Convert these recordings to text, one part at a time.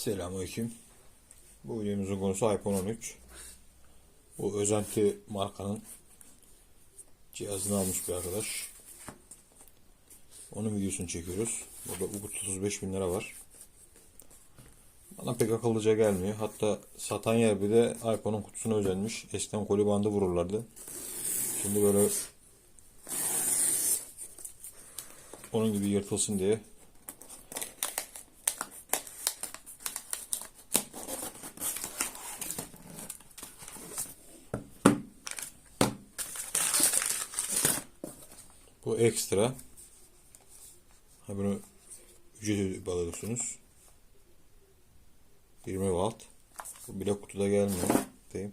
Selamünaleyküm. Bu videomuzun konusu iPhone 13. Bu özenti markanın cihazını almış bir arkadaş. Onun videosunu çekiyoruz. Burada Ubuntu 35 bin lira var. Bana pek akıllıca gelmiyor. Hatta satan yer bir de iPhone'un kutusuna özenmiş. Eskiden koli bandı vururlardı. Şimdi böyle onun gibi yırtılsın diye Bu ekstra. Ha bunu ücreti bağlıyorsunuz. 20 watt. Bu bile kutuda gelmiyor. Diyeyim.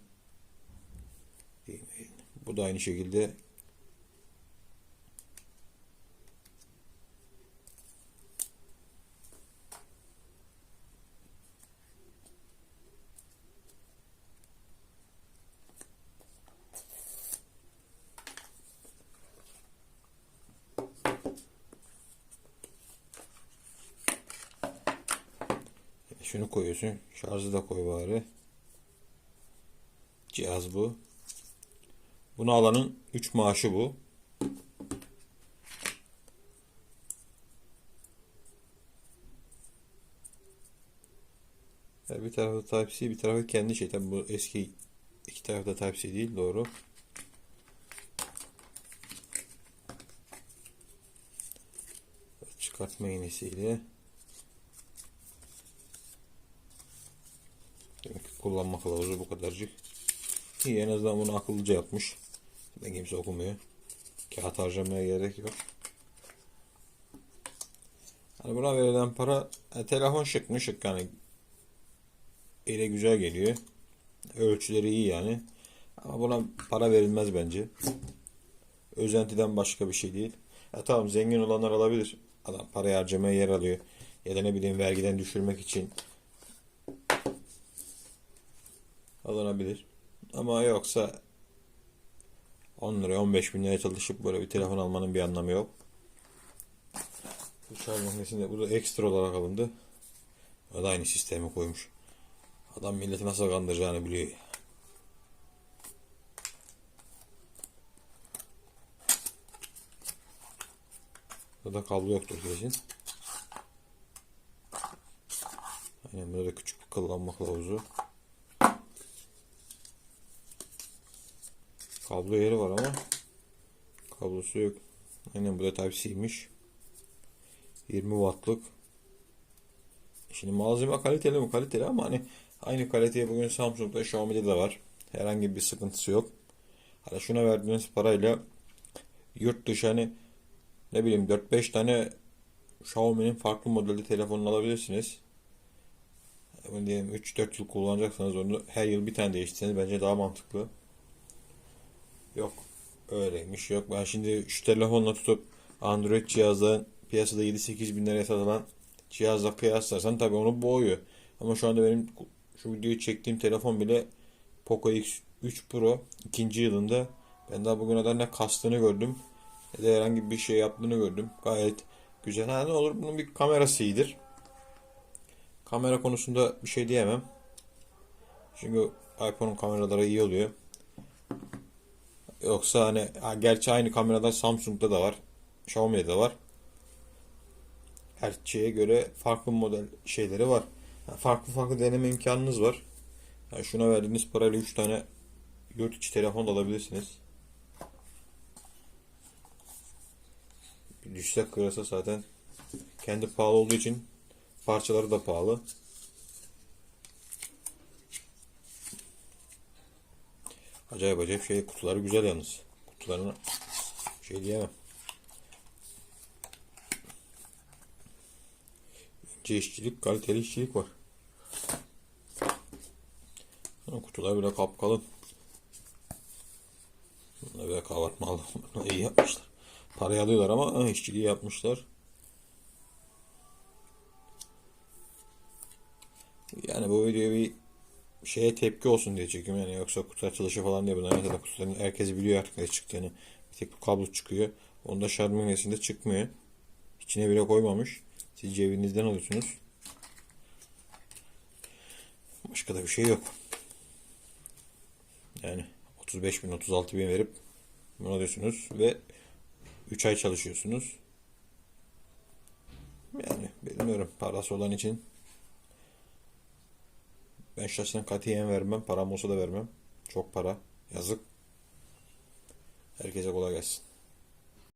Diyeyim. Bu da aynı şekilde Şunu koyuyorsun. Şarjı da koy bari. Cihaz bu. Bunu alanın 3 maaşı bu. Ya bir tarafı Type-C bir tarafı kendi şey. Tabi bu eski iki tarafta Type-C değil doğru. Çıkartma iğnesiyle. Kullanma kılavuzu bu kadarcık. İyi en azından bunu akıllıca yapmış. Ben kimse okumuyor. Kağıt harcamaya gerek yok. Hani buna verilen para e, telefon şık şık yani ele güzel geliyor. Ölçüleri iyi yani. Ama buna para verilmez bence. Özentiden başka bir şey değil. Ya tamam zengin olanlar alabilir. Adam parayı harcamaya yer alıyor. Ya da ne bileyim vergiden düşürmek için alınabilir. Ama yoksa 10 liraya 15 bin liraya çalışıp böyle bir telefon almanın bir anlamı yok. Bu şarj makinesinde bu da ekstra olarak alındı. O da aynı sistemi koymuş. Adam milleti nasıl kandıracağını biliyor. Burada kablo yoktur kesin. Aynen böyle küçük bir kullanma kılavuzu. Kablo yeri var ama kablosu yok. Aynen bu da Type-C'ymiş. 20 wattlık. Şimdi malzeme kaliteli mi kaliteli ama hani aynı kaliteye bugün Samsung'da Xiaomi'de de var. Herhangi bir sıkıntısı yok. Hani şuna verdiğiniz parayla yurt dışı hani ne bileyim 4-5 tane Xiaomi'nin farklı modelde telefonunu alabilirsiniz. Yani diyelim 3-4 yıl kullanacaksanız onu her yıl bir tane değiştirseniz bence daha mantıklı. Yok öyleymiş yok. Ben şimdi şu telefonla tutup Android cihazla piyasada 7-8 bin liraya satılan cihazla kıyaslarsan tabii onu boğuyor. Ama şu anda benim şu videoyu çektiğim telefon bile Poco X3 Pro ikinci yılında ben daha bugüne kadar ne kastığını gördüm ne de herhangi bir şey yaptığını gördüm. Gayet güzel. Ha ne olur bunun bir kamerası iyidir. Kamera konusunda bir şey diyemem. Çünkü iPhone'un kameraları iyi oluyor. Yoksa hani ha, gerçi aynı kameralar Samsung'da da var. Xiaomi'de de var. Her şeye göre farklı model şeyleri var. Yani farklı farklı deneme imkanınız var. Yani şuna verdiğiniz parayla 3 tane yurt içi telefon da alabilirsiniz. Düşse kırılsa zaten kendi pahalı olduğu için parçaları da pahalı. Acayip acayip şey kutuları güzel yalnız. Kutularına şey diyemem. İnce işçilik, kaliteli işçilik var. Kutular bile kapkalın. Bunlar böyle kabartmalı. Bunlar iyi yapmışlar. Parayı alıyorlar ama işçiliği yapmışlar. Yani bu video bir şeye tepki olsun diye çekiyorum yani yoksa kutu açılışı falan diye bunlar zaten kutuların herkes biliyor artık ne çıktığını. Bir tek bu kablo çıkıyor. Onda şarj makinesinde çıkmıyor. İçine bile koymamış. Siz cebinizden alıyorsunuz. Başka da bir şey yok. Yani 35 bin 36 bin verip buna diyorsunuz ve 3 ay çalışıyorsunuz. Yani bilmiyorum parası olan için ben şahsen katiyen vermem. Param olsa da vermem. Çok para. Yazık. Herkese kolay gelsin.